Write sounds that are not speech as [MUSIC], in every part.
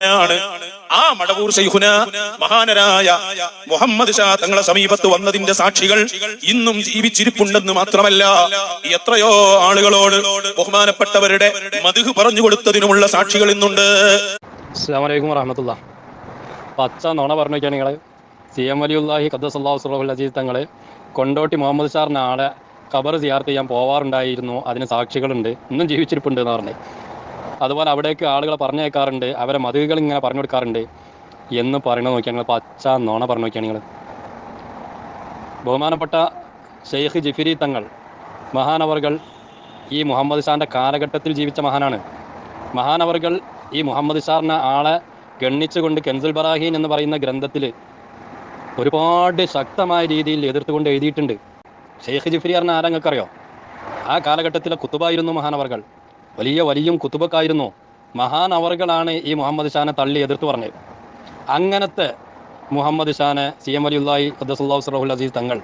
ആണ്. ആ മടവൂർ ശൈഖുന മഹാനരായ മുഹമ്മദ് ഷാ തങ്ങളെ സമീപത്ത് വന്നതിന്റെ സാക്ഷികൾ ഇന്നും ജീവിച്ചിരിപ്പുണ്ടെന്ന് മാത്രമല്ല എത്രയോ ആളുകളോട് ബഹുമാനപ്പെട്ടവരുടെ മധു പറഞ്ഞു കൊടുത്തതിനുമുള്ള സാക്ഷികൾ ഇന്നുണ്ട്. അസ്സാം വലൈക്കും വറഹമത്തുള്ള. പച്ച നോണ പറഞ്ഞു നിങ്ങൾ. സി എം വലിയുല്ലാഹി ഖദ്ദസല്ലാഹു സുറഹുൽ അജീസ് തങ്ങൾ കൊണ്ടോട്ടി മുഹമ്മദ് ഷാറിന് ആളെ ഖബർ സിയാർത്ത് ചെയ്യാൻ പോവാറുണ്ടായിരുന്നു. അതിന് സാക്ഷികളുണ്ട്. ഇന്നും ജീവിച്ചിരിപ്പുണ്ട് എന്ന് പറഞ്ഞു. അതുപോലെ അവിടേക്ക് ആളുകളെ പറഞ്ഞേക്കാറുണ്ട് അവരെ മതിലുകൾ ഇങ്ങനെ പറഞ്ഞു കൊടുക്കാറുണ്ട്. എന്ന് പറയണത് നോക്കിയാണ് നിങ്ങൾ പച്ച നോണ പറഞ്ഞു നോക്കിയാണ് നിങ്ങൾ ബഹുമാനപ്പെട്ട ഷെയ്ഖ് ജിഫിരി തങ്ങൾ മഹാനവർകൾ ഈ മുഹമ്മദ് ഷാന്റെ കാലഘട്ടത്തിൽ ജീവിച്ച മഹാനാണ്. മഹാനവർകൾ ഈ മുഹമ്മദ് ഷാറിനെ ആളെ ഗണ്ണിച്ചുകൊണ്ട് കെൻസുൽ ബറാഹീൻ എന്ന് പറയുന്ന ഗ്രന്ഥത്തിൽ ഒരുപാട് ശക്തമായ രീതിയിൽ എതിർത്തുകൊണ്ട് എഴുതിയിട്ടുണ്ട്. ഷെയ്ഖ് ജിഫ്രി പറഞ്ഞ ആരങ്ങൾക്കറിയോ ആ കാലഘട്ടത്തിലെ കുത്തുബായിരുന്നു മഹാനവർകൾ വലിയ വലിയും കുത്തുബക്കായിരുന്നു. മഹാൻ അവറുകളാണ് ഈ മുഹമ്മദ് ഷാനെ തള്ളി എതിർത്ത് പറഞ്ഞത്. അങ്ങനത്തെ മുഹമ്മദ് ഷാനെ സി എം അലിയുല്ലായി അബ്ദുല്ലാഹു സറഹുൽ അസീസ് തങ്ങൾ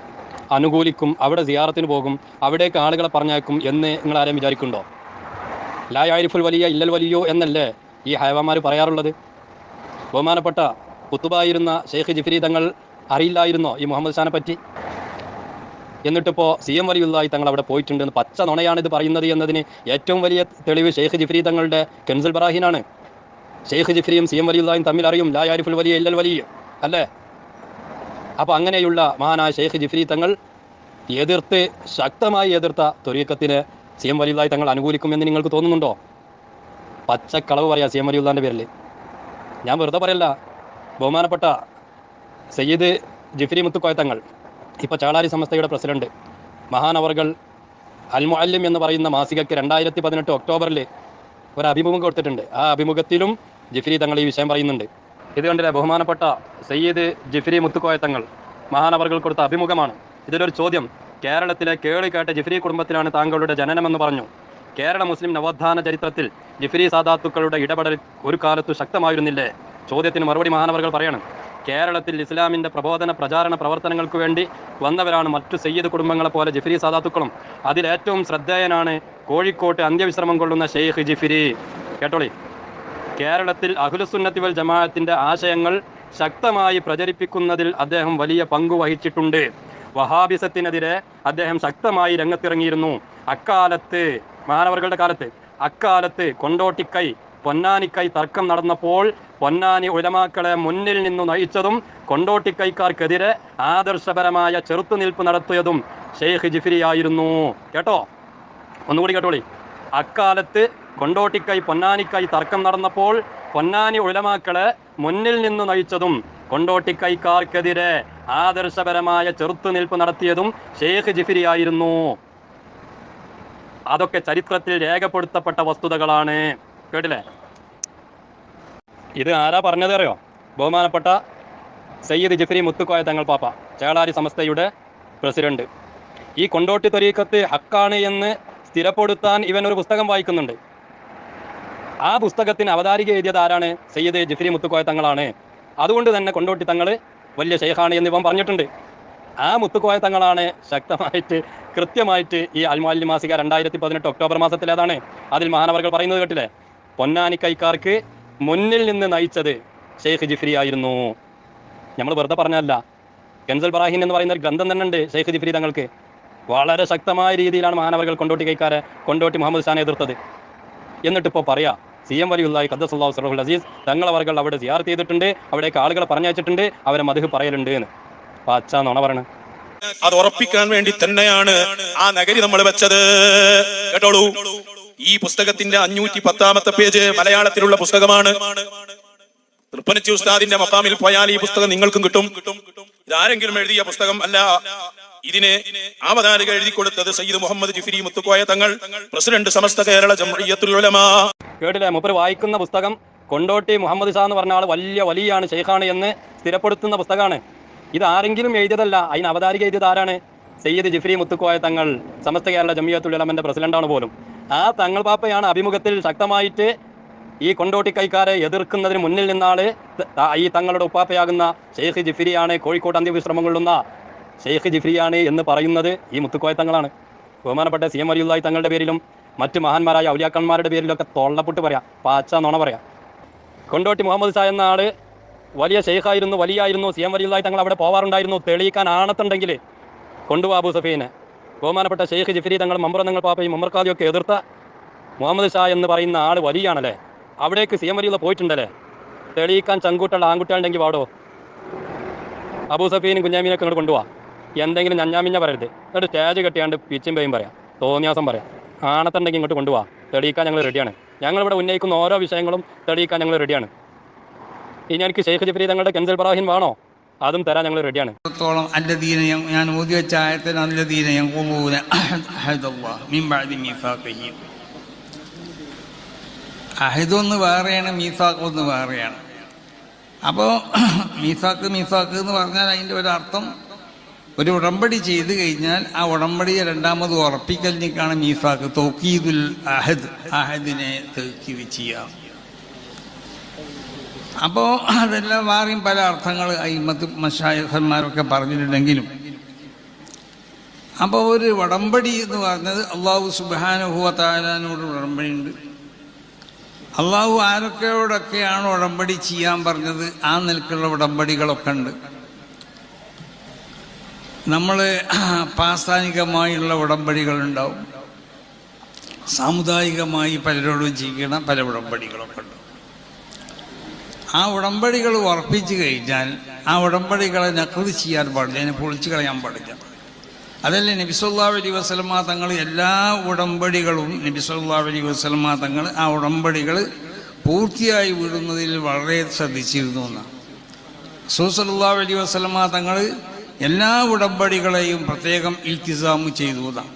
അനുകൂലിക്കും അവിടെ സിയാറത്തിന് പോകും അവിടേക്ക് ആളുകളെ പറഞ്ഞേക്കും എന്ന് നിങ്ങൾ ആരെയും വിചാരിക്കുന്നുണ്ടോ? ലായാരിഫുൽ വലിയ ഇല്ലൽ വലിയോ എന്നല്ലേ ഈ ഹൈവാമാർ പറയാറുള്ളത്? ബഹുമാനപ്പെട്ട കുത്തുബായിരുന്ന ഷെയ്ഖ് ജിഫ്രി തങ്ങൾ അറിയില്ലായിരുന്നോ ഈ മുഹമ്മദ് ഷാനെ പറ്റി? എന്നിട്ടിപ്പോൾ സി എം വലിയുള്ളതായി തങ്ങൾ അവിടെ പോയിട്ടുണ്ട് എന്ന് പച്ച നുണയാണ് ഇത് പറയുന്നത് എന്നതിന് ഏറ്റവും വലിയ തെളിവ് ഷെയ്ഖ് ജിഫ്രി തങ്ങളുടെ കെൻസൽ ബറാഹിനാണ്. ഷെയ്ഖ് ജിഫ്രിയും സി എം വലിയുള്ളതായും തമ്മിൽ അറിയും ലായാരിഫുൽ വലിയ എല്ലൽ വലിയ അല്ലേ? അപ്പോൾ അങ്ങനെയുള്ള മഹാനായ ഷെയ്ഖ് ജിഫ്രി തങ്ങൾ എതിർത്ത് ശക്തമായി എതിർത്ത തൊരീക്കത്തിന് സി എം വലിയുള്ളതായി തങ്ങൾ അനുകൂലിക്കുമെന്ന് നിങ്ങൾക്ക് തോന്നുന്നുണ്ടോ? പച്ചക്കളവ് പറയാം സി എം വലിയുള്ളാന്റെ പേരിൽ ഞാൻ വെറുതെ പറയല്ല. ബഹുമാനപ്പെട്ട സയ്യിദ് ജിഫ്രി മുത്തുക്കോയ തങ്ങൾ ഇപ്പോൾ ചാളാരി സംസ്ഥയുടെ പ്രസിഡന്റ്. മഹാനവർകൾ അൽമുഅല്യം എന്ന് പറയുന്ന മാസികയ്ക്ക് രണ്ടായിരത്തി പതിനെട്ട് ഒക്ടോബറിൽ ഒരു അഭിമുഖം കൊടുത്തിട്ടുണ്ട്. ആ അഭിമുഖത്തിലും ജിഫ്രി തങ്ങൾ ഈ വിഷയം പറയുന്നുണ്ട്. ഇത് കണ്ടില്ലേ ബഹുമാനപ്പെട്ട സയ്യിദ് ജിഫ്രി മുത്തുക്കോയ തങ്ങൾ മഹാനവർകൾ കൊടുത്ത അഭിമുഖമാണ്. ഇതിലൊരു ചോദ്യം കേരളത്തിലെ കേളിക്കേട്ട ജിഫ്രി കുടുംബത്തിലാണ് താങ്കളുടെ ജനനമെന്ന് പറഞ്ഞു. കേരള മുസ്ലിം നവോത്ഥാന ചരിത്രത്തിൽ ജിഫ്രി സാദാത്തുക്കളുടെ ഇടപെടൽ ഒരു കാലത്തു ശക്തമായിരുന്നില്ലേ? ചോദ്യത്തിന് മറുപടി മഹാനവർകൾ പറയണം. കേരളത്തിൽ ഇസ്ലാമിന്റെ പ്രബോധന പ്രചാരണ പ്രവർത്തനങ്ങൾക്ക് വേണ്ടി വന്നവരാണ് മറ്റു സയ്യിദ് കുടുംബങ്ങളെ പോലെ ജിഫിരി സാദാത്തുക്കളും. അതിലേറ്റവും ശ്രദ്ധേയനാണ് കോഴിക്കോട്ട് അന്ത്യവിശ്രമം കൊള്ളുന്ന ഷെയ്ഖ് ജിഫിരി. കേട്ടോളി. കേരളത്തിൽ അഹുലുസുന്നത്തി വൽ ജമാഅത്തിന്റെ ആശയങ്ങൾ ശക്തമായി പ്രചരിപ്പിക്കുന്നതിൽ അദ്ദേഹം വലിയ പങ്കു വഹിച്ചിട്ടുണ്ട്. വഹാബിസത്തിനെതിരെ അദ്ദേഹം ശക്തമായി രംഗത്തിറങ്ങിയിരുന്നു. അക്കാലത്ത് മാനവർകളുടെ കാലത്ത് അക്കാലത്ത് കൊണ്ടോട്ടിക്കൈ പൊന്നാനിക്കൈ തർക്കം നടന്നപ്പോൾ പൊന്നാനി ഉലമാക്കളെ മുന്നിൽ നിന്നു നയിച്ചതും കൊണ്ടോട്ടിക്കൈക്കാർക്കെതിരെ ആദർശപരമായ ചെറുത്തുനിൽപ്പ് നടത്തിയതും ഷെയ്ഖ് ജിഫിരി ആയിരുന്നു. കേട്ടോ? ഒന്നുകൂടി കേട്ടോളി. അക്കാലത്ത് കൊണ്ടോട്ടിക്കൈ പൊന്നാനിക്കൈ തർക്കം നടന്നപ്പോൾ പൊന്നാനി ഉലമാക്കളെ മുന്നിൽ നിന്നു നയിച്ചതും കൊണ്ടോട്ടിക്കൈക്കാർക്കെതിരെ ആദർശപരമായ ചെറുത്തുനിൽപ്പ് നടത്തിയതും ഷെയ്ഖ് ജിഫിരി ആയിരുന്നു. അതൊക്കെ ചരിത്രത്തിൽ രേഖപ്പെടുത്തപ്പെട്ട വസ്തുതകളാണ്. കേട്ടില്ലേ? ഇത് ആരാ പറഞ്ഞത് അറിയോ? ബഹുമാനപ്പെട്ട സയ്യിദ് ജിഫ്രി മുത്തുക്കോയ തങ്ങൾ പാപ്പ ചേളാരി സമസ്തയുടെ പ്രസിഡന്റ്. ഈ കൊണ്ടോട്ടി തൊരീക്കത്ത് ഹക്കാണ് എന്ന് സ്ഥിരപ്പെടുത്താൻ ഇവൻ ഒരു പുസ്തകം വായിക്കുന്നുണ്ട്. ആ പുസ്തകത്തിന് അവതാരിക എഴുതിയത് ആരാണ്? സയ്യിദ് ജിഫ്രി മുത്തുക്കോയ തങ്ങളാണ്. അതുകൊണ്ട് തന്നെ കൊണ്ടോട്ടി തങ്ങൾ വലിയ ഷെയ്ഖാണ് എന്ന് ഇവൻ പറഞ്ഞിട്ടുണ്ട്. ആ മുത്തുക്കോയ തങ്ങളാണ് ശക്തമായിട്ട് കൃത്യമായിട്ട് ഈ അൽമാലി മാസിക രണ്ടായിരത്തി പതിനെട്ട് ഒക്ടോബർ മാസത്തിലേതാണ്. അതിൽ മഹാനവർകൾ പറയുന്നത് കേട്ടില്ലേ? പൊന്നാനി കൈക്കാർക്ക് മുന്നിൽ നിന്ന് നയിച്ചത് ഷെയ്ഖ് ജിഫ്രി ആയിരുന്നു. നമ്മൾ വെറുതെ പറഞ്ഞല്ല കെൻസൽ ബറാഹിൻ എന്ന് പറയുന്ന ഒരു ഗ്രന്ഥം തന്നെ ഉണ്ട് ഷെയ്ഖ് ജിഫ്രി തങ്ങൾക്ക്. വളരെ ശക്തമായ രീതിയിലാണ് മഹാനവകൾ കൊണ്ടോട്ടി കൈക്കാരെ കൊണ്ടോട്ടി മുഹമ്മദ് ഷാനെ എതിർത്തത്. എന്നിട്ടിപ്പോൾ പറയാ സി എം വലിയുള്ളായി ഖദ്ദസുല്ലാഹു സറഹുൽ അസീസ് തങ്ങളവർകൾ അവിടെ സിയാർ ചെയ്തിട്ടുണ്ട് അവിടേക്ക് ആളുകളെ പറഞ്ഞയച്ചിട്ടുണ്ട് അവരെ മധു പറയലുണ്ട് എന്ന്. പച്ച നുണ പറയണേ. അത് ഉറപ്പിക്കാൻ വേണ്ടി തന്നെയാണ് ആ നഗരി നമ്മൾ വെച്ചത്. കേട്ടോളൂ. ഈ പുസ്തകത്തിന്റെ അഞ്ഞൂറ്റി പത്താമത്തെ പേജ് മലയാളത്തിലുള്ള പുസ്തകമാണ്. തൃപ്പനച്ചി ഉസ്താദിന്റെ മക്കാമിൽ പോയാൽ ഈ പുസ്തകം നിങ്ങൾക്കും കിട്ടും. ഇതാരെങ്കിലും എഴുതിയ പുസ്തകം അല്ല. ഇതിനെ അവതാരിക എഴുതി കൊടുത്തത് സയ്യിദ് മുഹമ്മദ് ജിഫിരി മുത്തുക്കോയ തങ്ങൾ പ്രസിഡന്റ് സമസ്ത കേരള കേട്ടില്ലേ? മുപ്പർ വായിക്കുന്ന പുസ്തകം കൊണ്ടോട്ടി മുഹമ്മദ് ഷാ എന്ന് പറഞ്ഞ ആൾ വലിയ വലിയാണ് ഷെയ്ഖാണ് എന്ന് സ്ഥിരപ്പെടുത്തുന്ന പുസ്തകമാണ്. ഇത് ആരെങ്കിലും എഴുതിയതല്ല. അതിന് അവതാരിക എഴുതിയത് ആരാണ്? സയ്യിദ് ജിഫ്രി മുത്തുക്കോയ തങ്ങൾ സമസ്ത കേരള ജമിയത്തുൽ ഉലമന്റെ പ്രസിഡന്റാണ് പോലും. ആ തങ്ങൾ പാപ്പയാണ് അഭിമുഖത്തിൽ ശക്തമായിട്ട് ഈ കൊണ്ടോട്ടി കൈക്കാരെ എതിർക്കുന്നതിന് മുന്നിൽ ത- ഈ തങ്ങളുടെ ഉപ്പാപ്പയാകുന്ന ഷെയ്ഖ് ജിഫിരിയാണ് കോഴിക്കോട് അന്ത്യവിശ്രമം കൊള്ളുന്ന ഷെയ്ഖ് ജിഫ്രിയാണ് എന്ന് പറയുന്നത് ഈ മുത്തുക്കോയ തങ്ങളാണ്. ബഹുമാനപ്പെട്ട സി എം അലിയുള്ളായി തങ്ങളുടെ പേരിലും മറ്റ് മഹാന്മാരായ ഔലിയാക്കന്മാരുടെ പേരിലൊക്കെ തൊള്ളപ്പെട്ട് പറയാം. പാച്ച നോണ പറയാം. കൊണ്ടോട്ടി മുഹമ്മദ് ഷാ എന്ന ആൾ വലിയ ഷെയ്ഖായിരുന്നു വലിയായിരുന്നു. സി എം അലിയുള്ള തങ്ങൾ അവിടെ പോവാറുണ്ടായിരുന്നു. തെളിയിക്കാൻ ആണത്തുണ്ടെങ്കിൽ കൊണ്ടുപോകാ അബു സഫീനെ ബഹുമാനപ്പെട്ട ഷെയ്ഖ് ജിഫരി തങ്ങൾ മമ്പ്ര തങ്ങൾ പാപ്പയും മമ്മർക്കാദിയൊക്കെ എതിർത്ത മുഹമ്മദ് ഷാ എന്ന് പറയുന്ന ആൾ വലിയാണല്ലേ? അവിടേക്ക് സി എം വലിയുള്ള പോയിട്ടുണ്ടല്ലേ? തെളിയിക്കാൻ ചങ്കൂട്ടുള്ള ആൺകുട്ടികളുണ്ടെങ്കിൽ വാടോ? അബൂ സഫീനും കുഞ്ഞാമീനൊക്കെ ഇങ്ങോട്ട് കൊണ്ടുപോവാ എന്തെങ്കിലും ഞഞ്ഞാമിഞ്ഞ പറയരുത്. എന്നിട്ട് സ്റ്റേജ് കെട്ടിയാണ്ട് പിച്ചും പേയും പറയാം. തോന്നിയാസം പറയാം. ആണത്തുണ്ടെങ്കിൽ ഇങ്ങോട്ട് കൊണ്ടുപോവാ തെളിയിക്കാൻ ഞങ്ങൾ റെഡിയാണ് ഞങ്ങളിവിടെ ഉന്നയിക്കുന്ന ഓരോ വിഷയങ്ങളും തെളിയിക്കാൻ ഞങ്ങൾ റെഡിയാണ് ഇനി എനിക്ക് ഷെയ്ഖ് ജിഫരി തങ്ങളുടെ കെൻസൽ പ്രാഹീൻ വേണോ? അതും തരാൻ ഞങ്ങൾ റെഡിയാണ് ത്തോളം ദീനയം ഞാൻ ഓതി വെച്ച ആയത്തിന് അല്ലദീന ദീനയം അഹിദൊന്ന് വേറെയാണ് മീസാഖ് ഒന്ന് വേറെയാണ്. അപ്പോൾ [CLEARS THROAT] മീസാഖ് മീസാഖ് എന്ന് പറഞ്ഞാൽ അതിന്റെ ഒരർത്ഥം ഒരു ഉടമ്പടി ചെയ്തു കഴിഞ്ഞാൽ ആ ഉടമ്പടിയെ രണ്ടാമത് ഉറപ്പിക്കലിനേക്കാണ് മീസാക്ക് തോക്കീദുൽ അഹദ് അഹദിനെ തൗക്കീദ് ചെയ്യാം. അപ്പോൾ അതെല്ലാം മാറിയും പല അർത്ഥങ്ങൾ അയിമത്ത് മഷായഹന്മാരൊക്കെ പറഞ്ഞിട്ടുണ്ടെങ്കിലും. അപ്പോൾ ഒരു വടമ്പടി എന്ന് പറഞ്ഞത് അള്ളാഹു സുബാനുഹുവ താലാനോട് ഉടമ്പടിയുണ്ട് അള്ളാഹു ആരൊക്കെയോടൊക്കെയാണ് ഉടമ്പടി ചെയ്യാൻ പറഞ്ഞത്? ആ നിലക്കുള്ള ഉടമ്പടികളൊക്കെ ഉണ്ട്. നമ്മൾ പ്രാസ്ഥാനികമായുള്ള ഉടമ്പടികളുണ്ടാവും സാമുദായികമായി പലരോടും ചെയ്യണം പല ഉടമ്പടികളൊക്കെ ഉണ്ട്. ആ ഉടമ്പടികൾ ഉറപ്പിച്ചു കഴിഞ്ഞാൽ ആ ഉടമ്പടികളെ നക്കൃതി ചെയ്യാൻ പാടില്ല. അതിനെ പൊളിച്ചു കളയാൻ പാടില്ല. അതല്ലേ നബിസുല്ലാ അലി വസ്ലമ തങ്ങൾ എല്ലാ ഉടമ്പടികളും നബിസുല്ലാ അലി വസ്ലമ തങ്ങൾ ആ ഉടമ്പടികൾ പൂർത്തിയായി വിടുന്നതിൽ വളരെ ശ്രദ്ധിച്ചിരുന്നു എന്നാണ്. സൂസല്ലാ അലി വസ്ലമ തങ്ങൾ എല്ലാ ഉടമ്പടികളെയും പ്രത്യേകം ഇൽത്തിസാമ് ചെയ്തു എന്നാണ്.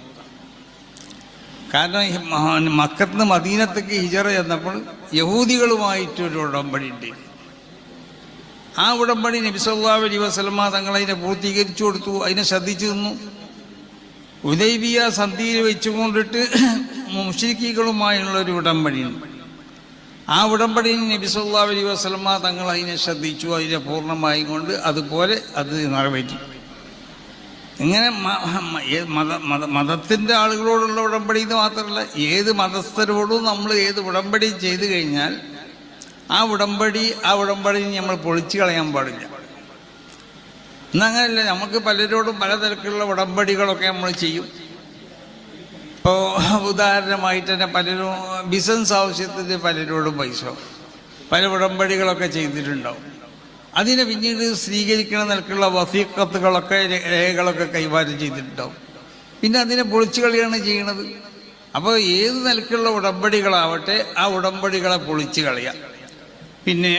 കാരണം മക്കത്ത് മദീനത്തേക്ക് ഹിജറ ചെന്നപ്പോൾ യഹൂദികളുമായിട്ടൊരു ഉടമ്പടി ഉണ്ട്. ആ ഉടമ്പടി നബിസല്ലാ അലി വസ്ലമ തങ്ങൾ അതിനെ പൂർത്തീകരിച്ചു കൊടുത്തു അതിനെ ശ്രദ്ധിച്ചു നിന്നു. ഉദൈബിയ സന്ധിയിൽ വെച്ചുകൊണ്ടിട്ട് [CLEARS THROAT] മുഷ്രിഖികളുമായുള്ള ഒരു ഉടമ്പടിയുണ്ട് ആ ഉടമ്പടി നബിസല്ലാ അലി വസ്ലമ തങ്ങൾ അതിനെ ശ്രദ്ധിച്ചു അതിനെ പൂർണമായി കൊണ്ട് അതുപോലെ അത് നിറവേറ്റി. ഇങ്ങനെ മത മതത്തിന്റെ ആളുകളോടുള്ള ഉടമ്പടി എന്ന് മാത്രമല്ല ഏത് മതസ്ഥരോടും നമ്മൾ ഏത് ഉടമ്പടി ചെയ്തു കഴിഞ്ഞാൽ ആ ഉടമ്പടി ആ ഉടമ്പടി നമ്മൾ പൊളിച്ചു കളയാൻ പാടില്ല. എന്നങ്ങനെയല്ല നമുക്ക് പലരോടും പലതരത്തിലുള്ള ഉടമ്പടികളൊക്കെ നമ്മൾ ചെയ്യും. ഇപ്പോൾ ഉദാഹരണമായിട്ട് തന്നെ പലരും ബിസിനസ് ആവശ്യത്തിന് പലരോടും പൈസ പല ഉടമ്പടികളൊക്കെ ചെയ്തിട്ടുണ്ടാവും. അതിനെ പിന്നീട് സ്വീകരിക്കുന്ന നിലക്കുള്ള വസീക്കത്തുകളൊക്കെ രേഖകളൊക്കെ കൈമാറ്റം ചെയ്തിട്ടുണ്ടാവും. പിന്നെ അതിനെ പൊളിച്ചു കളിയാണ് ചെയ്യണത്. അപ്പോൾ ഏത് നിലക്കുള്ള ഉടമ്പടികളാവട്ടെ ആ ഉടമ്പടികളെ പൊളിച്ചു കളയാം. പിന്നെ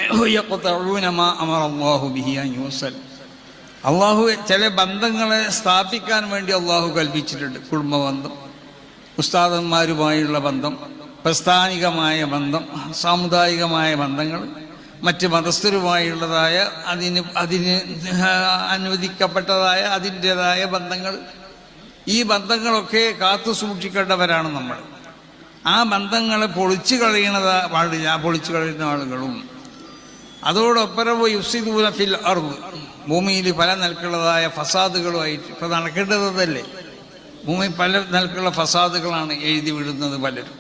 അള്ളാഹു ചില ബന്ധങ്ങളെ സ്ഥാപിക്കാൻ വേണ്ടി അള്ളാഹു കൽപ്പിച്ചിട്ടുണ്ട്. കുടുംബബന്ധം ഉസ്താദന്മാരുമായുള്ള ബന്ധം പ്രസ്ഥാനികമായ ബന്ധം സാമുദായികമായ ബന്ധങ്ങൾ മറ്റ് മതസ്ഥരുമായുള്ളതായ അതിന് അതിന് അനുവദിക്കപ്പെട്ടതായ അതിന്റെതായ ബന്ധങ്ങൾ. ഈ ബന്ധങ്ങളൊക്കെ കാത്തു സൂക്ഷിക്കേണ്ടവരാണ് നമ്മൾ. ആ ബന്ധങ്ങളെ പൊളിച്ചു കളയണത് പാടില്ല പൊളിച്ചു കളയുന്ന ആളുകളും അതോടൊപ്പം യുസിദൂന ഫിൽ അർദ്. ഭൂമിയിൽ പല നിലക്കുള്ളതായ ഫസാദുകളുമായിട്ട് ഇപ്പം നടക്കേണ്ടതല്ലേ ഭൂമി പല നിലക്കുള്ള ഫസാദുകളാണ് എഴുതി വിടുന്നത് പലരും.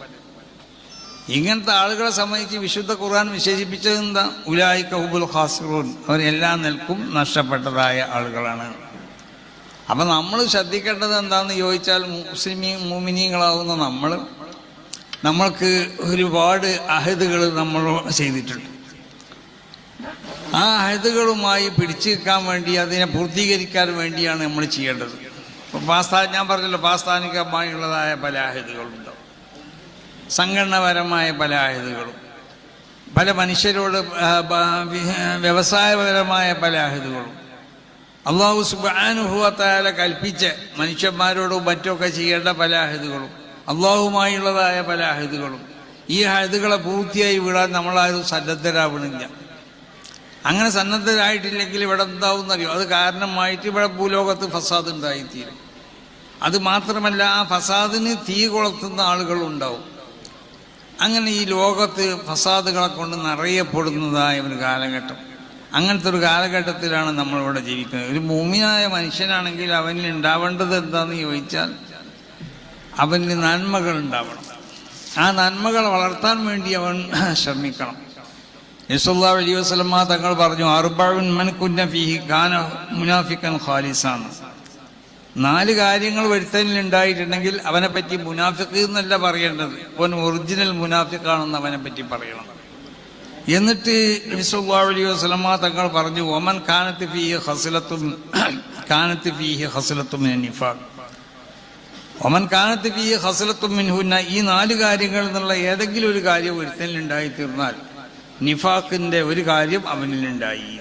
ഇങ്ങനത്തെ ആളുകളെ സംബന്ധിച്ച് വിശുദ്ധ ഖുർആൻ വിശേഷിപ്പിച്ചത് എന്താ? ഉലായി കൗബുൽ അവർ അവരെല്ലാ നിലക്കും നഷ്ടപ്പെട്ടതായ ആളുകളാണ്. അപ്പം നമ്മൾ ശ്രദ്ധിക്കേണ്ടത് എന്താണെന്ന് ചോദിച്ചാൽ മുസ്ലിമീ മൂമിനീങ്ങളാവുന്ന നമ്മൾ. നമ്മൾക്ക് ഒരുപാട് അഹദുകൾ നമ്മൾ ചെയ്തിട്ടുണ്ട്. ആ അഹദുകളുമായി പിടിച്ചു നിൽക്കാൻ വേണ്ടി അതിനെ പൂർത്തീകരിക്കാൻ വേണ്ടിയാണ് നമ്മൾ ചെയ്യേണ്ടത്. പാസ്താ ഞാൻ പറഞ്ഞല്ലോ പാസ്താനികമായുള്ളതായ പല അഹദുകളുണ്ടാവും സംഘടനപരമായ പല ആയുധങ്ങളും പല മനുഷ്യരോട് വ്യവസായപരമായ പല ആയുധങ്ങളും അള്ളാഹു സുബാനുഭവത്താല കൽപ്പിച്ച് മനുഷ്യന്മാരോടും മറ്റൊക്കെ ചെയ്യേണ്ട പല ആയുധങ്ങളും അള്ളാഹുമായുള്ളതായ പല ആയുധങ്ങളും ഈ ആയുധങ്ങളെ പൂർത്തിയായി വിടാൻ നമ്മളാരും സന്നദ്ധരാവണില്ല. അങ്ങനെ സന്നദ്ധരായിട്ടില്ലെങ്കിൽ ഇവിടെ എന്താവുന്നറിയോ? അത് കാരണമായിട്ട് ഇവിടെ ഭൂലോകത്ത് ഫസാദ് ഉണ്ടായിത്തീരും. അത് മാത്രമല്ല ആ ഫസാദിന് തീ കൊളുത്തുന്ന ആളുകളുണ്ടാവും. അങ്ങനെ ഈ ലോകത്ത് ഫസാദുകളെ കൊണ്ട് നിറയപ്പെടുന്നതായ ഒരു കാലഘട്ടം. അങ്ങനത്തെ ഒരു കാലഘട്ടത്തിലാണ് നമ്മളിവിടെ ജീവിക്കുന്നത്. ഒരു ഭൂമിയായ മനുഷ്യനാണെങ്കിൽ അവനിൽ ഉണ്ടാവേണ്ടത് എന്താണെന്ന് ചോദിച്ചാൽ അവന് നന്മകൾ ഉണ്ടാവണം. ആ നന്മകൾ വളർത്താൻ വേണ്ടി അവൻ ശ്രമിക്കണം. യസുല്ലാ അലൈഹി വസ്ലമ തങ്ങൾ പറഞ്ഞു അർബാവിൻ മൻ കുന്ന ഫീഹി കാന മുനാഫിക്കൻ ഖാലിസാണ്. നാല് കാര്യങ്ങൾ വരുത്തലിൽ ഉണ്ടായിട്ടുണ്ടെങ്കിൽ അവനെ പറ്റി മുനാഫിക്ക് എന്നല്ല പറയേണ്ടത്. അവൻ ഒറിജിനൽ മുനാഫിക്കാണെന്ന് പറ്റി പറയണം. എന്നിട്ട് നബിസല്ലാ അലൈഹി വസ്ലമ തങ്ങൾ പറഞ്ഞു ഒമൻ കാനത്ത് ഫീഹി ഹസലത്തും കാനത്ത് ഫീഹി ഹസലത്തും നിഫാഖ്. ഒമൻ കാനത്ത് ഫീഹി ഹസലത്തും മിൻഹുന്ന ഈ നാല് കാര്യങ്ങളിൽ നിന്നുള്ള ഏതെങ്കിലും ഒരു കാര്യം ഒരുത്തനിൽ ഉണ്ടായി നിഫാഖിന്റെ ഒരു കാര്യം അവനിലുണ്ടായി.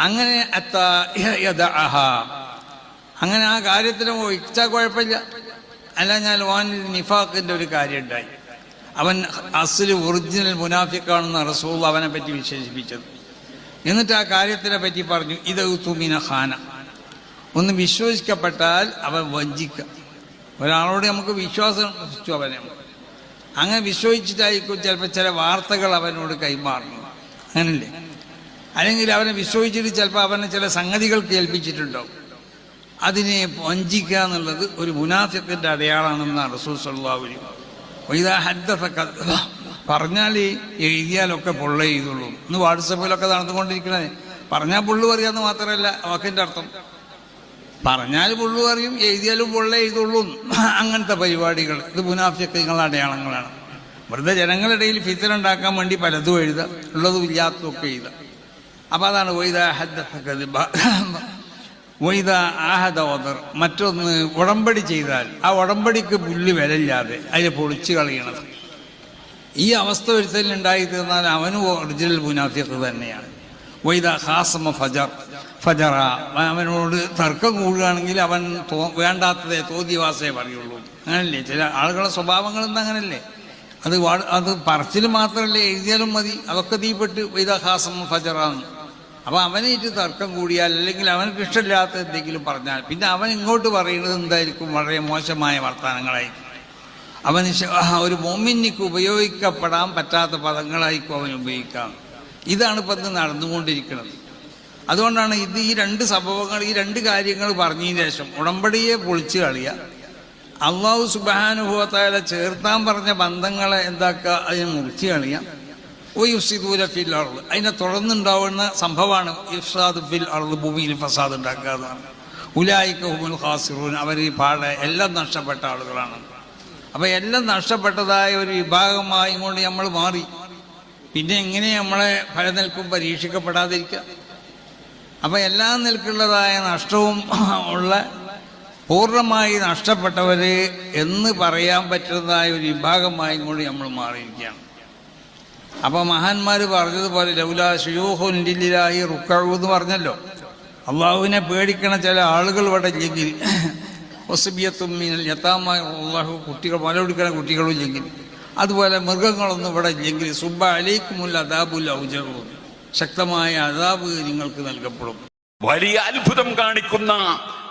അങ്ങനെ. അങ്ങനെ ആ കാര്യത്തിന് ഒഴിച്ചാൽ കുഴപ്പമില്ല. അല്ല ഞാൻ വാനിൽ നിഫാഖിന്റെ ഒരു കാര്യം ഉണ്ടായി. അവൻ അസുൽ ഒറിജിനൽ മുനാഫിക്കാണെന്ന് റസൂൾ അവനെ പറ്റി വിശേഷിപ്പിച്ചത്. എന്നിട്ട് ആ കാര്യത്തിനെ പറ്റി പറഞ്ഞു ഇത് തുമിന ഖാന. ഒന്ന് വിശ്വസിക്കപ്പെട്ടാൽ അവൻ വഞ്ചിക്കുക ഒരാളോട് നമുക്ക് വിശ്വാസം അവനെ അവനെ. അങ്ങനെ വിശ്വസിച്ചിട്ടായിരിക്കും ചിലപ്പോൾ ചില വാർത്തകൾ അവനോട് കൈമാറുന്നു അങ്ങനല്ലേ? അല്ലെങ്കിൽ അവനെ വിശ്വസിച്ചിട്ട് ചിലപ്പോൾ അവനെ ചില സംഗതികൾ കേൾപ്പിച്ചിട്ടുണ്ടാവും. അതിനെ വഞ്ചിക്കുക എന്നുള്ളത് ഒരു മുനാഫിത്തിന്റെ അടയാളാണെന്നാണ് റസൂൽ പറഞ്ഞാൽ എഴുതിയാലൊക്കെ പൊള്ള ചെയ്തുള്ളൂ ഇന്ന് വാട്സപ്പിലൊക്കെ നടന്നുകൊണ്ടിരിക്കണേ. പറഞ്ഞാൽ പുള്ളു പറയാമെന്ന് മാത്രമല്ല വാക്കിന്റെ അർത്ഥം. പറഞ്ഞാൽ പുള്ളു അറിയും എഴുതിയാലും പൊള്ള എഴുതുള്ളൂ. അങ്ങനത്തെ പരിപാടികൾ. ഇത് മുനാഫിക്കങ്ങളുടെ അടയാളങ്ങളാണ്. വെറുതെ ജനങ്ങളിടയിൽ ഫിത്തർ ഉണ്ടാക്കാൻ വേണ്ടി പലതും എഴുതുക ഉള്ളതും ഇല്ലാത്തതും ഒക്കെ എഴുതുക. അപ്പോൾ അതാണ് വൈദ ആഹദ ഓദർ മറ്റൊന്ന് ഉടമ്പടി ചെയ്താൽ ആ ഉടമ്പടിക്ക് പുല്ല് വിലയില്ലാതെ അതിനെ പൊളിച്ചു കളയണത്. ഈ അവസ്ഥ ഒരുത്തലിൽ ഉണ്ടായി തീർന്നാൽ അവനും ഒറിജിനൽ മുനാഫിക്ക് തന്നെയാണ്. വൈദ ഹാസമ ഫജർ ഫജറ. അവനോട് തർക്കം കൂടുകയാണെങ്കിൽ അവൻ തോ വേണ്ടാത്തതേ തോതിവാസേ പറയുള്ളൂ. അങ്ങനല്ലേ? ചില ആളുകളുടെ സ്വഭാവങ്ങൾ എന്താ അങ്ങനല്ലേ? അത് അത് പറച്ചിൽ മാത്രമല്ലേ എഴുതിയാലും മതി. അതൊക്കെ തീപ്പെട്ട് വൈദ ഹാസമ ഫജറാന്ന്. അപ്പൊ അവനായിട്ട് തർക്കം കൂടിയാൽ അല്ലെങ്കിൽ അവനക്ക് ഇഷ്ടമില്ലാത്ത എന്തെങ്കിലും പറഞ്ഞാൽ പിന്നെ അവൻ ഇങ്ങോട്ട് പറയുന്നത് എന്തായിരിക്കും? വളരെ മോശമായ വർത്തമാനങ്ങളായിരിക്കും. അവന് ഒരു മോമിനിക്ക് ഉപയോഗിക്കപ്പെടാൻ പറ്റാത്ത പദങ്ങളായിരിക്കും അവൻ ഉപയോഗിക്കാം ഇതാണ് ഇപ്പം ഇന്ന് നടന്നുകൊണ്ടിരിക്കുന്നത്. അതുകൊണ്ടാണ് ഇത് ഈ രണ്ട് സംഭവങ്ങൾ ഈ രണ്ട് കാര്യങ്ങൾ പറഞ്ഞതിന് ശേഷം ഉടമ്പടിയെ പൊളിച്ചു കളിയ അള്ളാഹു സുബാനുഭവത്തായ ചേർത്താൻ പറഞ്ഞ ബന്ധങ്ങളെ എന്താക്കുക? അതിനെ മുറിച്ച് കളിയാം ഒയുസിദൂര ഫിൽ അർൾ അതിനെ തുടർന്നുണ്ടാവുന്ന സംഭവമാണ് ഇഫ്സാദ് ഫിൽ അർൾ ഭൂമിയിൽ ഫസാദ് ഉണ്ടാക്കുക എന്നാണ്. ഉലായിക്ക ഹുമുൽ ഖാസിറൂൻ. അവർ ഈ പാടെ എല്ലാം നഷ്ടപ്പെട്ട ആളുകളാണ്. അപ്പം എല്ലാം നഷ്ടപ്പെട്ടതായ ഒരു വിഭാഗമായി കൊണ്ട് നമ്മൾ മാറി. പിന്നെ എങ്ങനെ നമ്മളെ ഫലനിൽക്കും പരീക്ഷിക്കപ്പെടാതിരിക്കുക? അപ്പം എല്ലാ നിൽക്കുള്ളതായ നഷ്ടവും ഉള്ള പൂർണമായി നഷ്ടപ്പെട്ടവർ എന്ന് പറയാൻ പറ്റുന്നതായ ഒരു വിഭാഗമായും കൂടി നമ്മൾ മാറിയിരിക്കുകയാണ്. അപ്പോൾ മഹാന്മാർ പറഞ്ഞതുപോലെ ലൗലാ ഷുയൂഹുൻഡില്ലാഹി റുക്കഴു എന്ന് പറഞ്ഞല്ലോ. അള്ളാഹുവിനെ പേടിക്കണ ചില ആളുകൾ ഇവിടെ ഇല്ലെങ്കിൽ ഒസുബിയത്തും യത്താമായ അള്ളാഹു കുട്ടികൾ മലപിടിക്കണ കുട്ടികളും ഇല്ലെങ്കിൽ അതുപോലെ മൃഗങ്ങളൊന്നും ഇവിടെ ഇല്ലെങ്കിൽ സുബ അലൈക്കുമുൽ അദാബുൽ ഔജറു ശക്തമായ അദാബ് നിങ്ങൾക്ക് നൽകപ്പെടും. വലിയ അത്ഭുതം കാണിക്കുന്ന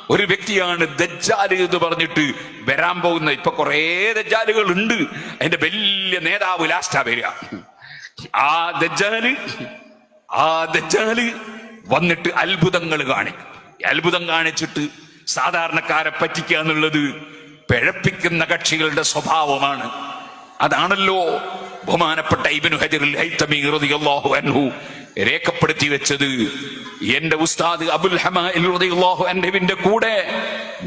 ഒരു വ്യക്തിയാണ് ദജ്ജാൽ എന്ന് പറഞ്ഞിട്ട് വരാൻ പോകുന്ന ഇപ്പൊ കുറേ ദജ്ജാലുകൾ ഉണ്ട് അതിന്റെ വലിയ നേതാവ് ലാസ്റ്റാ വരിക. ആ ദജ്ജാൽ ആ ദജ്ജാൽ വന്നിട്ട് അത്ഭുതങ്ങൾ കാണിക്കും. അത്ഭുതം കാണിച്ചിട്ട് സാധാരണക്കാരെ പറ്റിക്കുക എന്നുള്ളത് പിഴപ്പിക്കുന്ന കക്ഷികളുടെ സ്വഭാവമാണ്. അതാണല്ലോ ബഹുമാനപ്പെട്ട ഇബിനു ഹജറിൽ റളിയല്ലാഹു അൻഹു രേഖപ്പെടുത്തി വെച്ചത്. എന്റെ ഉസ്താദ് അബുൽ ഹമാഇൽ റളിയല്ലാഹു അൻഹുവിന്റെ കൂടെ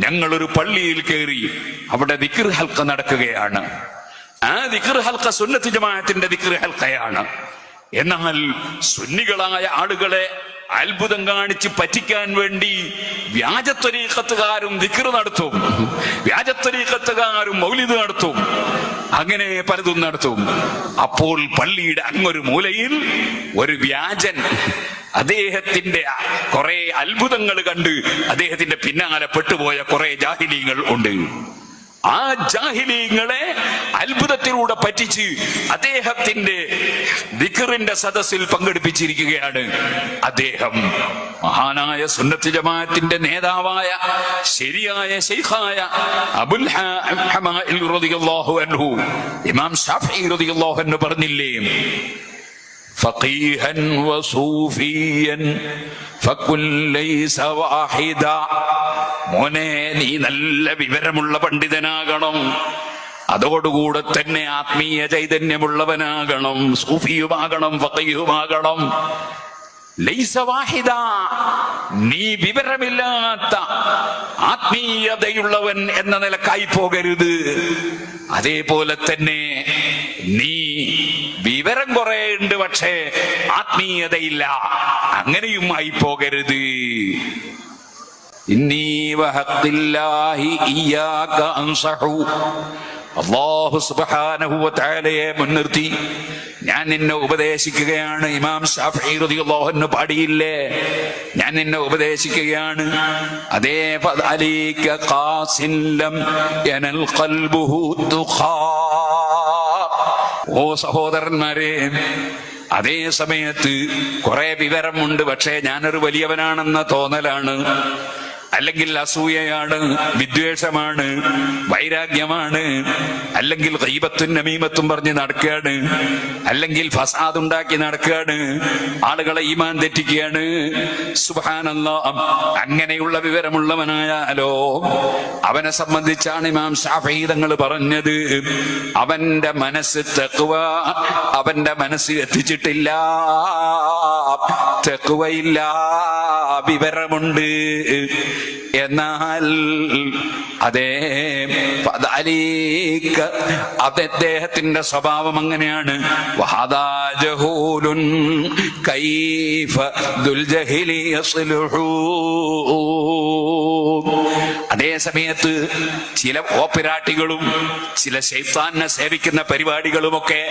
ഞങ്ങൾ ഒരു പള്ളിയിൽ കയറി അവിടെ ദിക്ർ ഹൽക്ക നടക്കുകയാണ്. ആ ദിക്ർ ഹൽക്ക സുന്നത്ത് ജമാഅത്തിന്റെ ദിക്ർ ഹൽക്കയാണ് എന്നാൽ സുന്നികളായ ആളുകളെ അത്ഭുതം കാണിച്ച് പറ്റിക്കാൻ വേണ്ടി വ്യാജത്വരീക്കത്തുകാരും ദിക്ർ നടത്തും. വ്യാജത്വരീക്കത്തുകാരും മൗലിദ് നടത്തും. അങ്ങനെ പലതും നടത്തും. അപ്പോൾ പള്ളിയുടെ അങ്ങൊരു മൂലയിൽ ഒരു വ്യാജൻ അദ്ദേഹത്തിന്റെ കുറെ അത്ഭുതങ്ങൾ കണ്ട് അദ്ദേഹത്തിന്റെ പിന്നാലെ പെട്ടുപോയ കുറെ ജാഹിലീങ്ങൾ ഉണ്ട്. ആ ജാഹിലീങ്ങളെ അത്ഭുതത്തിലൂടെ പറ്റിച്ച് അദ്ദേഹത്തിന്റെ ദിക്കറിന്റെ സദസ്സിൽ പങ്കെടുപ്പിച്ചിരിക്കുകയാണ്. അദ്ദേഹം മഹാനായ സുന്നത്ത് ജമാഅത്തിന്റെ നേതാവായ ശരിയായ ശൈഖായ അബുൽ ഇമാം ഷാഫി പറഞ്ഞില്ലേ? فقيها وصوفيا فكن ليس واحدا മോനെ നീ നല്ല വിവരമുള്ള പണ്ഡിതനാകണം അതോടുകൂടെ തന്നെ ആത്മീയ ചൈതന്യമുള്ളവനാകണം സൂഫിയുമാകണം ഫക്കയുമാകണം ലൈസ വാഹിദ നീ വിവരമില്ലാത്ത ആത്മീയതയുള്ളവൻ എന്ന നിലക്കായി പോകരുത് അതേപോലെ തന്നെ നീ വിവരം കുറെ ഉണ്ട് പക്ഷേ ആത്മീയതയില്ല. അങ്ങനെയും ആയി പോകരുത് അള്ളാഹു വ മുൻനിർത്തി. ഞാൻ നിന്നെ ഉപദേശിക്കുകയാണ്. ഇമാം ഷാഫി റളിയല്ലാഹു പാടിയില്ലേ? ഞാൻ നിന്നെ ഉപദേശിക്കുകയാണ്. അതേ ഫദഅലീക ഖാസിൻ ലം യനൽ ഖൽബുഹു ദുഖാ. ഓ സഹോദരന്മാരെ അതേ സമയത്ത് കുറെ വിവരമുണ്ട്. പക്ഷേ ഞാനൊരു വലിയവനാണെന്ന തോന്നലാണ്. അല്ലെങ്കിൽ അസൂയയാണ് വിദ്വേഷമാണ് വൈരാഗ്യമാണ് അല്ലെങ്കിൽ ഗൈബത്തും നമീമത്തും പറഞ്ഞ് നടക്കുകയാണ് അല്ലെങ്കിൽ ഫസാദ് ഉണ്ടാക്കി നടക്കുകയാണ് ആളുകളെ ഈമാൻ തെറ്റിക്കുകയാണ്. സുഹാനല്ലോ അങ്ങനെയുള്ള വിവരമുള്ളവനായാലോ അവനെ സംബന്ധിച്ചാണ് ഇമാം ഷാഫീതങ്ങൾ പറഞ്ഞത്. അവന്റെ മനസ്സ് തെക്കുവ അവന്റെ മനസ്സ് എത്തിച്ചിട്ടില്ല തെക്കുവയില്ല വിവരമുണ്ട്. എന്നാൽ അതേ ഫദഅലീക അത് അദ്ദേഹത്തിന്റെ സ്വഭാവം അങ്ങനെയാണ്. കൈഫ ദുൽജഹിലി സമയത്ത് ചില ഓപ്പിരാട്ടികളും ചില ശൈത്താനെ സേവിക്കുന്ന പരിപാടികളുമൊക്കെ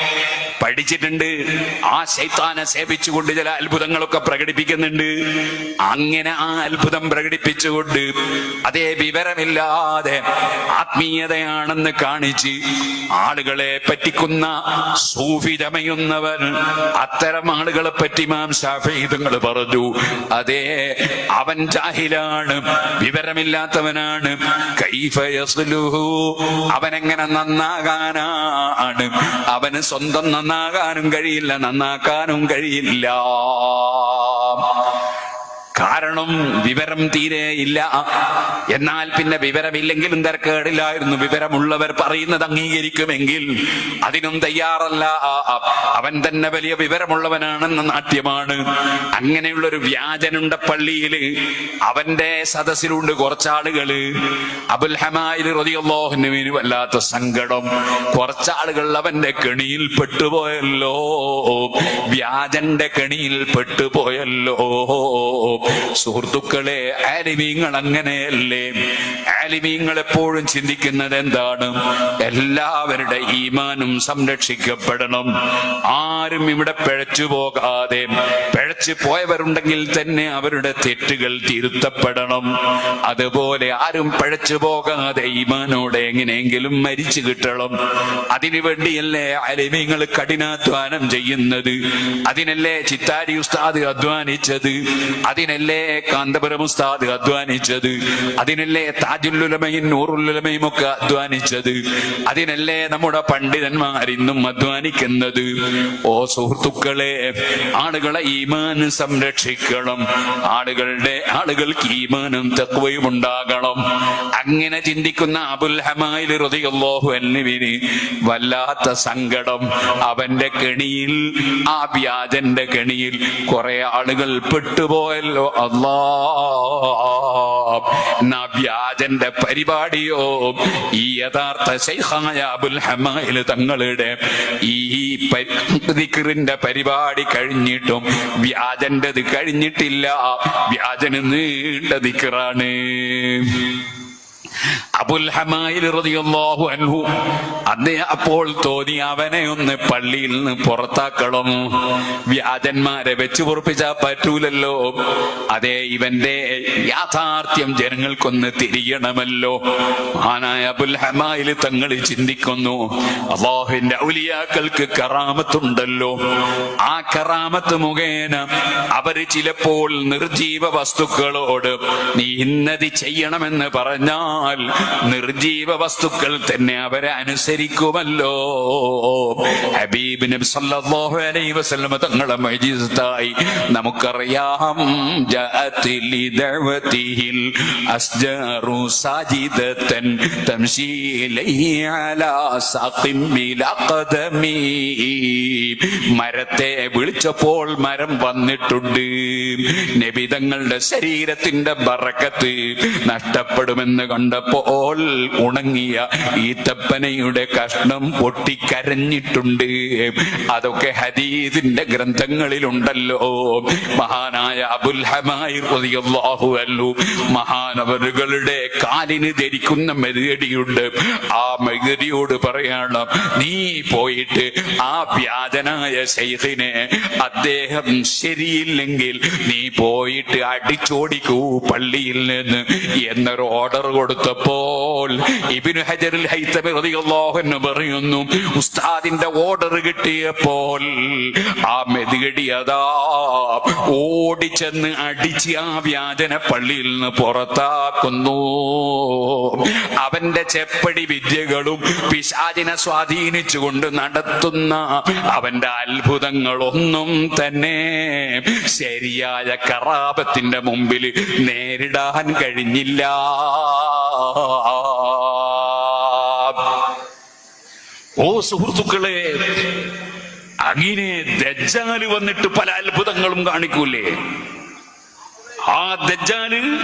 പഠിച്ചിട്ടുണ്ട്. ആ ശൈത്താനെ സേവിച്ചുകൊണ്ട് ചില അത്ഭുതങ്ങളൊക്കെ പ്രകടിപ്പിക്കുന്നുണ്ട്. അങ്ങനെ ആ അത്ഭുതം പ്രകടിപ്പിച്ചുകൊണ്ട് അതേ വിവരമില്ലാതെ ആത്മീയതയാണെന്ന് കാണിച്ച് ആളുകളെ പറ്റിക്കുന്ന സൂഫി ചമയുന്നവൻ അത്തരം ആളുകളെ പറ്റി മാം ഷാഫിതങ്ങൾ പറഞ്ഞു. അതേ അവൻ ജാഹിലാണ് വിവരമില്ലാത്തവനാണ്. അവനെങ്ങനെ നന്നാകാനാണ്? അവന് സ്വന്തം നന്നാകാനും കഴിയില്ല നന്നാക്കാനും കഴിയില്ല. കാരണം വിവരം തീരെ ഇല്ല. എന്നാൽ പിന്നെ വിവരമില്ലെങ്കിലും തിരക്കേടില്ലായിരുന്നു. വിവരമുള്ളവർ പറയുന്നത് അംഗീകരിക്കുമെങ്കിൽ അതിനും തയ്യാറല്ല. അവൻ തന്നെ വലിയ വിവരമുള്ളവനാണെന്ന നാട്യമാണ്. അങ്ങനെയുള്ള ഒരു വ്യാജനുണ്ട പള്ളിയിൽ അവന്റെ സദസ്സിലുണ്ട് കുറച്ചാളുകൾ. അബുൽ ഹമായിൽ റതിയല്ലോഹനുവിന് വല്ലാത്ത സങ്കടം. കുറച്ചാളുകൾ അവന്റെ കെണിയിൽ പെട്ടുപോയല്ലോ. വ്യാജന്റെ കെണിയിൽ പെട്ടുപോയല്ലോ. സുഹൃത്തുക്കളെ ആലിമീങ്ങൾ അങ്ങനെയല്ലേ ആലിമീങ്ങൾ എപ്പോഴും ചിന്തിക്കുന്നത് എന്താണ് എല്ലാവരുടെ ഈമാനും സംരക്ഷിക്കപ്പെടണം. ആരും ഇവിടെ പിഴച്ചു പോകാതെ പിഴച്ചു പോയവരുണ്ടെങ്കിൽ തന്നെ അവരുടെ തെറ്റുകൾ തിരുത്തപ്പെടണം. അതുപോലെ ആരും പിഴച്ചു പോകാതെ ഈമാനോടെ എങ്ങനെയെങ്കിലും മരിച്ചു കിട്ടണം. അതിനുവേണ്ടിയല്ലേ അലിമീങ്ങൾ കഠിനാധ്വാനം ചെയ്യുന്നത്? അതിനല്ലേ ചിത്താരി ഉസ്താദ് അധ്വാനിച്ചത്? അതിനല്ലേ കാന്തപുരം ഉസ്താദ് അധ്വാനിച്ചത്? അതിനല്ലേ താജുല്ലുലമയും നൂറുല്ലുലമയും ഒക്കെ അധ്വാനിച്ചത്? അതിനല്ലേ നമ്മുടെ പണ്ഡിതന്മാർ ഇന്നും അധ്വാനിക്കുന്നത്? ഓ സുഹൃത്തുക്കളെ ആളുകളെ ഈമാൻ സംരക്ഷിക്കണം. ആളുകളുടെ ആളുകൾക്ക് ഈമാനും തക്വയും ഉണ്ടാകണം. അങ്ങനെ ചിന്തിക്കുന്ന അബുൽ ഹമായിൽ റളിയല്ലാഹു അൻഹുവിന് വല്ലാത്ത സങ്കടം. അവന്റെ കെണിയിൽ ആ വ്യാജന്റെ കെണിയിൽ കുറെ ആളുകൾ പെട്ടുപോയല്ലോ. അല്ലാ എന്നാ വ്യാജന്റെ പരിപാടിയോ? ഈ യഥാർത്ഥ ശൈഹായ അബുൽ ഹമായിൽ തങ്ങളുടെ ഈ പരിപാടി കഴിഞ്ഞിട്ടും വ്യാജന്റെത് കഴിഞ്ഞിട്ടില്ല. വ്യാജന് നീണ്ട ദിക്റാണ്. അബുൽ അൻഹു. അദ്ദേഹം അപ്പോൾ തോന്നി അവനെ ഒന്ന് പള്ളിയിൽ നിന്ന് പുറത്താക്കണം. വ്യാജന്മാരെ വെച്ച് പൊറപ്പിച്ചാ പറ്റൂലല്ലോ. അതെ ഇവന്റെ യാഥാർത്ഥ്യം ജനങ്ങൾക്കൊന്ന് തിരിയണമല്ലോ. മഹാനായ അബുൽ ഹമായിൽ തങ്ങൾ ചിന്തിക്കുന്നു അള്ളാഹുവിന്റെ ഔലിയാക്കൾക്ക് കറാമത്തുണ്ടല്ലോ. ആ കറാമത്ത് മുഖേന അവർ ചിലപ്പോൾ നിർജീവ വസ്തുക്കളോട് നീ ഇന്നതി ചെയ്യണമെന്ന് പറഞ്ഞാൽ നിർജീവ വസ്തുക്കൾ തന്നെ അവരെ അനുസരിക്കുമല്ലോ. ഹബീബ് നബി സല്ലല്ലാഹു അലൈഹി തങ്ങളെ മജീസായി നമുക്കറിയാം ജഅതി അസ്ജറു അലാ മരത്തെ വിളിച്ചപ്പോൾ മരം വന്നിട്ടുണ്ട്. നബിതങ്ങളുടെ ശരീരത്തിന്റെ ബറക്കത്ത് നഷ്ടപ്പെടുമെന്ന് കണ്ടപ്പോൾ ഉണങ്ങിയ ഈത്തപ്പനയുടെ കഷ്ണം പൊട്ടിക്കരഞ്ഞിട്ടുണ്ട്. അതൊക്കെ ഹദീദിന്റെ ഗ്രന്ഥങ്ങളിലുണ്ടല്ലോ. മഹാനായ അബുൽ ഹമായി മഹാനവറുകളുടെ കാലിന് ധരിക്കുന്ന മെരുകടിയുണ്ട് ആ മെരുകടിയോട് പറയണം നീ പോയിട്ട് ആ വ്യാജനായ ശൈഖിനെ അദ്ദേഹം ശരിയില്ലെങ്കിൽ നീ പോയിട്ട് അടിച്ചോടിക്കൂ പള്ളിയിൽ നിന്ന് എന്നൊരു ഓർഡർ കൊടുത്തപ്പോൾ ഇബിനു ഹജറിൽ ഹൈത്തമി റളിയല്ലാഹു അൻഹു പറയുന്നു ഉസ്താദിന്റെ ഓർഡർ കിട്ടിയപ്പോൾ ആ മെതുകടി അതാ ഓടിച്ചെന്ന് അടിച്ച് ആ വ്യാജന പള്ളിയിൽ നിന്ന് പുറത്താക്കുന്നു. അവന്റെ ചെപ്പടി വിദ്യകളും പിശാചിനെ സ്വാധീനിച്ചുകൊണ്ട് നടത്തുന്ന അവന്റെ അത്ഭുതങ്ങളൊന്നും തന്നെ ശരിയായ കറാപത്തിന്റെ മുമ്പിൽ നേരിടാൻ കഴിഞ്ഞില്ല. ഓ സുഹൃത്തുക്കളെ അങ്ങനെ ദജ്ജാൽ വന്നിട്ട് പല അത്ഭുതങ്ങളും കാണിക്കൂലേ? ആ ദജ്ജാൽ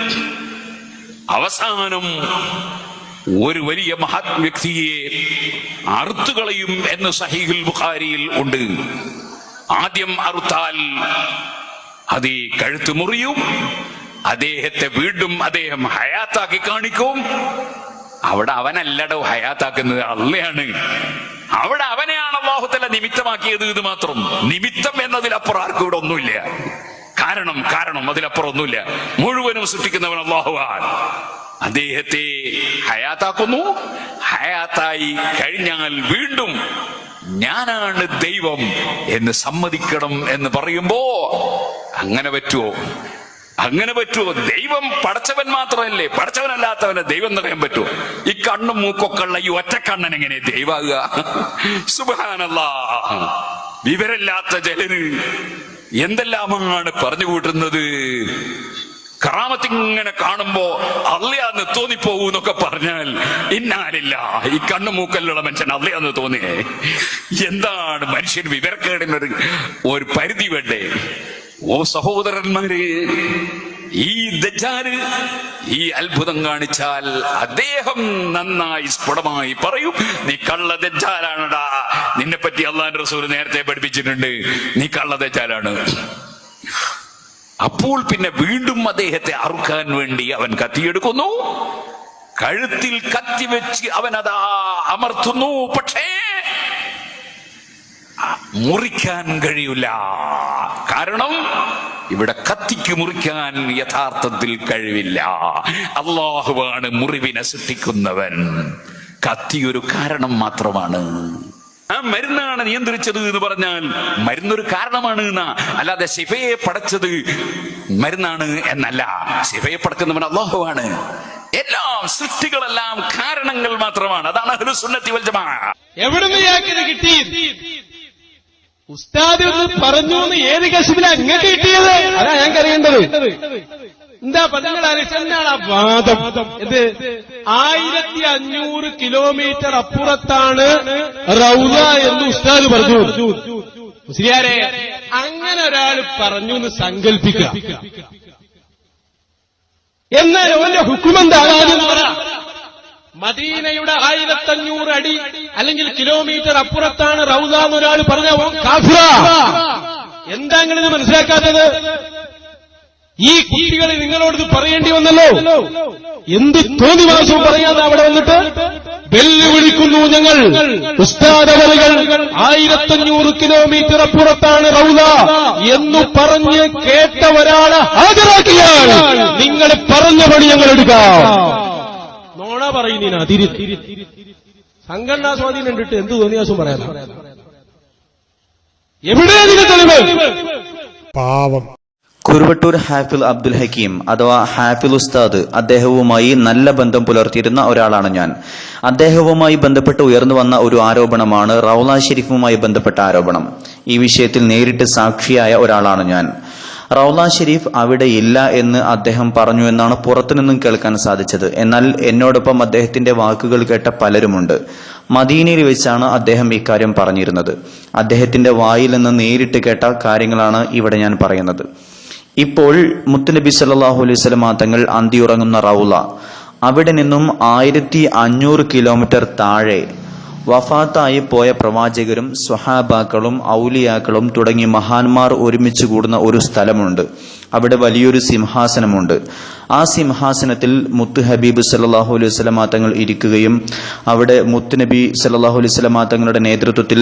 അവസാനം ഒരു വലിയ മഹത് വ്യക്തിയെ അറുത്തുകളയും എന്ന് സഹീഹുൽ ബുഖാരിയിൽ ഉണ്ട്. ആദ്യം അറുത്താൽ അത് ഈ കഴുത്ത് മുറിയും അദ്ദേഹത്തെ വീണ്ടും അദ്ദേഹം ഹയാത്താക്കി കാണിക്കും. അവിടെ അവനല്ലടോ ഹയാത്താക്കുന്നത് അള്ളയാണ്. അവിടെ അവനെയാണ് അള്ളാഹുത്തല നിമിത്തമാക്കിയത് ഇത് മാത്രം. നിമിത്തം എന്നതിലപ്പുറം ആർക്കും ഇവിടെ ഒന്നുമില്ല. കാരണം കാരണം അതിലപ്പുറം ഒന്നുമില്ല മുഴുവനും സൃഷ്ടിക്കുന്നവൻ അള്ളാഹുവാൻ അദ്ദേഹത്തെ ഹയാത്താക്കുന്നു. ഹയാത്തായി കഴിഞ്ഞാൽ വീണ്ടും ഞാനാണ് ദൈവം എന്ന് സമ്മതിക്കണം എന്ന് പറയുമ്പോ അങ്ങനെ പറ്റുമോ അങ്ങനെ പറ്റുമോ ദൈവം പടച്ചവൻ മാത്രമല്ലേ? പടച്ചവനല്ലാത്തവനെ ദൈവം എന്ന് പറയാൻ പറ്റുമോ ഈ കണ്ണും മൂക്കൊക്കെ ഉള്ള ഈ ഒറ്റക്കണ്ണൻ എങ്ങനെ ദൈവാകുക? സുബാനല്ല വിവരമില്ലാത്ത ജലന് എന്തെല്ലാമാണ് പറഞ്ഞു കൂട്ടുന്നത്? കറാമത്തിങ്ങനെ കാണുമ്പോ അള്ളയാന്ന് തോന്നിപ്പോകൂ എന്നൊക്കെ പറഞ്ഞാൽ ഇന്നാലില്ല ഈ കണ്ണു മൂക്കല്ലുള്ള മനുഷ്യൻ അള്ളയാന്ന് തോന്നിയേ. എന്താണ് മനുഷ്യൻ വിവരക്കേടിനൊരു ഒരു പരിധി വേണ്ടേ? ഓ സഹോദരന്മാരെ ഈ ദജാൽ ഈ അത്ഭുതം കാണിച്ചാൽ അദ്ദേഹം നന്നായി സ്ഫുടമായി പറയും നീ കള്ള ദജാലാണടാ നിന്നെ പറ്റി അള്ളാന്റെ റസൂൽ നേരത്തെ പഠിപ്പിച്ചിട്ടുണ്ട്. നീ കള്ള ദജാലാണ് അപ്പോൾ പിന്നെ വീണ്ടും അദ്ദേഹത്തെ അറുക്കാൻ വേണ്ടി അവൻ കത്തിയെടുക്കുന്നു. കഴുത്തിൽ കത്തി വെച്ച് അവൻ അതാ അമർത്തുന്നു. പക്ഷേ മുറിക്കാൻ കഴിയൂല കാരണം ഇവിടെ കത്തിക്ക് മുറിക്കാൻ യഥാർത്ഥത്തിൽ കഴിവില്ല. അള്ളാഹുവാണ് മുറിവിനെ സൃഷ്ടിക്കുന്നവൻ. കത്തി ഒരു കാരണം മാത്രമാണ്. ആ മരുന്നാണ് നിയന്ത്രിച്ചത് എന്ന് പറഞ്ഞാൽ മരുന്നൊരു കാരണമാണ് എന്നാ. അല്ലാതെ ശിഫയെ പടച്ചത് മരുന്നാണ് എന്നല്ല. ശിഫയെ പടക്കുന്നവൻ അള്ളാഹുവാണ്. എല്ലാം സൃഷ്ടികളെല്ലാം കാരണങ്ങൾ മാത്രമാണ്. അതാണ് എവിടുന്ന് കിട്ടി? ഉസ്താദ് പറഞ്ഞു എന്ന് ഏത് കശിപ്പില അങ്ങോട്ട് കിട്ടിയത്? അതാ ഞാൻ അറിയേണ്ടത് എന്താ പദങ്ങൾ ആ വാദം. ഇത് ആയിരത്തി അഞ്ഞൂറ് കിലോമീറ്റർ അപ്പുറത്താണ് റൗദ എന്ന് ഉസ്താദ് പറഞ്ഞു. മുസ്ലിയാരെ അങ്ങനെ ഒരാൾ പറഞ്ഞു എന്ന് സങ്കല്പിക്കുക എന്നാൽ ഓന്റെ ഹുക്കുമെന്താണ് പറ. മദീനയുടെ ആയിരത്തഞ്ഞൂറ് അടി അല്ലെങ്കിൽ കിലോമീറ്റർ അപ്പുറത്താണ് റൗദ എന്നൊരാൾ പറഞ്ഞ കാഫിറ. എന്താ നിങ്ങളിത് മനസ്സിലാക്കാത്തത്? ഈ കുട്ടികൾ നിങ്ങളോട് പറയേണ്ടി വന്നല്ലോ. എന്ത് തോന്നിവാസവും പറയാതെ അവിടെ വന്നിട്ട്? വെല്ലുവിളിക്കുന്നു ഞങ്ങൾ. ഉസ്താദവലുകൾ ആയിരത്തഞ്ഞൂറ് കിലോമീറ്റർ അപ്പുറത്താണ് റൗദ എന്നു പറഞ്ഞ് കേട്ട ഒരാളെ നിങ്ങൾ പറഞ്ഞ പണി ഞങ്ങൾ എടുക്കാം. നോണ പറയുന്ന സംഘടനാ സ്വാധീനം കണ്ടിട്ട് എന്ത് തോന്നിയാസും പറയാം എവിടെ ഇതിന് പാവം. കുരുവട്ടൂർ ഹാഫിൽ അബ്ദുൽ ഹക്കീം അഥവാ ഹാഫിൽ ഉസ്താദ് അദ്ദേഹവുമായി നല്ല ബന്ധം പുലർത്തിയിരുന്ന ഒരാളാണ് ഞാൻ. അദ്ദേഹവുമായി ബന്ധപ്പെട്ട് ഉയർന്നു വന്ന ഒരു ആരോപണമാണ് റൗല ഷെരീഫുമായി ബന്ധപ്പെട്ട ആരോപണം. ഈ വിഷയത്തിൽ നേരിട്ട് സാക്ഷിയായ ഒരാളാണ് ഞാൻ. റൗല ഷെരീഫ് അവിടെ ഇല്ല എന്ന് അദ്ദേഹം പറഞ്ഞു എന്നാണ് പുറത്തുനിന്നും കേൾക്കാൻ സാധിച്ചത്. എന്നാൽ എന്നോടൊപ്പം അദ്ദേഹത്തിന്റെ വാക്കുകൾ കേട്ട പലരുമുണ്ട്. മദീനയിൽ വെച്ചാണ് അദ്ദേഹം ഇക്കാര്യം പറഞ്ഞിരുന്നത്. അദ്ദേഹത്തിന്റെ വായിൽ നിന്ന് നേരിട്ട് കേട്ട കാര്യങ്ങളാണ് ഇവിടെ ഞാൻ പറയുന്നത്. ഇപ്പോൾ മുത്തുനബി സല്ലാഹു അലൈഹി വസല്ലമ തങ്ങൾ അന്തിയുറങ്ങുന്ന റൗല അവിടെ നിന്നും ആയിരത്തി അഞ്ഞൂറ് കിലോമീറ്റർ താഴെ വഫാത്തായി പോയ പ്രവാചകരും സ്വഹാബാക്കളും ഔലിയാക്കളും തുടങ്ങി മഹാന്മാർ ഒരുമിച്ച് കൂടുന്ന ഒരു സ്ഥലമുണ്ട്. അവിടെ വലിയൊരു സിംഹാസനമുണ്ട്. ആ സിംഹാസനത്തിൽ മുത്ത് ഹബീബ് സല്ലാഹു അലൈഹി വസല്ലമ തങ്ങൾ ഇരിക്കുകയും അവിടെ മുത്ത് നബി സല്ലാഹു അലൈഹി വസല്ലമ തങ്ങളുടെ നേതൃത്വത്തിൽ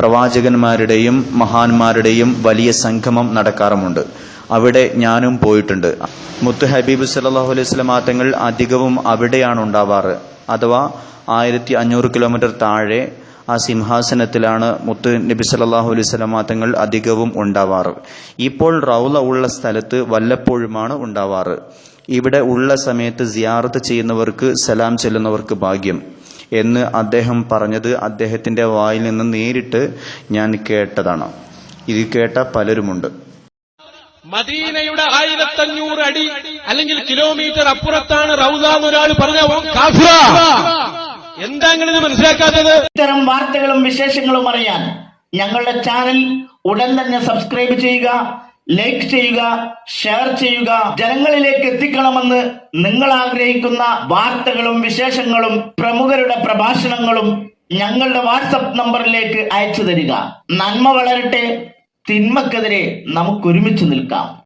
പ്രവാചകന്മാരുടെയും മഹാന്മാരുടെയും വലിയ സംഗമം നടക്കാറുമുണ്ട്. അവിടെ ഞാനും പോയിട്ടുണ്ട്. മുത്ത് ഹബീബ് സല്ലല്ലാഹു അലൈഹി വസല്ലമ തങ്ങൾ അധികവും അവിടെയാണ് ഉണ്ടാവാറ്. അഥവാ ആയിരത്തി അഞ്ഞൂറ് കിലോമീറ്റർ താഴെ ആ സിംഹാസനത്തിലാണ് മുത്ത് നബി സല്ലല്ലാഹു അലൈഹി തങ്ങൾ അധികവും ഉണ്ടാവാറ്. ഇപ്പോൾ റൗല ഉള്ള സ്ഥലത്ത് വല്ലപ്പോഴുമാണ് ഉണ്ടാവാറ്. ഇവിടെ ഉള്ള സമയത്ത് സിയാറത്ത് ചെയ്യുന്നവർക്ക് സലാം ചെല്ലുന്നവർക്ക് ഭാഗ്യം. എന്ന് അദ്ദേഹം പറഞ്ഞത് അദ്ദേഹത്തിന്റെ വായിൽ നിന്ന് നേരിട്ട് ഞാൻ കേട്ടതാണ്. ഇത് കേട്ട പലരുമുണ്ട്. മദീനയുടെ ആയിരത്തഞ്ഞൂറ് അടി അല്ലെങ്കിൽ കിലോമീറ്റർ അപ്പുറത്താണ് റൗദ എന്നൊരാൾ പറഞ്ഞ കാഫിറ. എന്താ നിങ്ങളിത് മനസ്സിലാക്കാത്തത്? ഇത്തരം വാർത്തകളും വിശേഷങ്ങളും അറിയാൻ ഞങ്ങളുടെ ചാനൽ ഉടൻ തന്നെ സബ്സ്ക്രൈബ് ചെയ്യുക ലൈക്ക് ചെയ്യുക ഷെയർ ചെയ്യുക. ജനങ്ങളിലേക്ക് എത്തിക്കണമെന്ന് നിങ്ങൾ ആഗ്രഹിക്കുന്ന വാർത്തകളും വിശേഷങ്ങളും പ്രമുഖരുടെ പ്രഭാഷണങ്ങളും ഞങ്ങളുടെ വാട്സപ്പ് നമ്പറിലേക്ക് അയച്ചു തരിക. നന്മ വളരട്ടെ. തിന്മക്കെതിരെ നമുക്ക് ഒരുമിച്ച് നിൽക്കാം.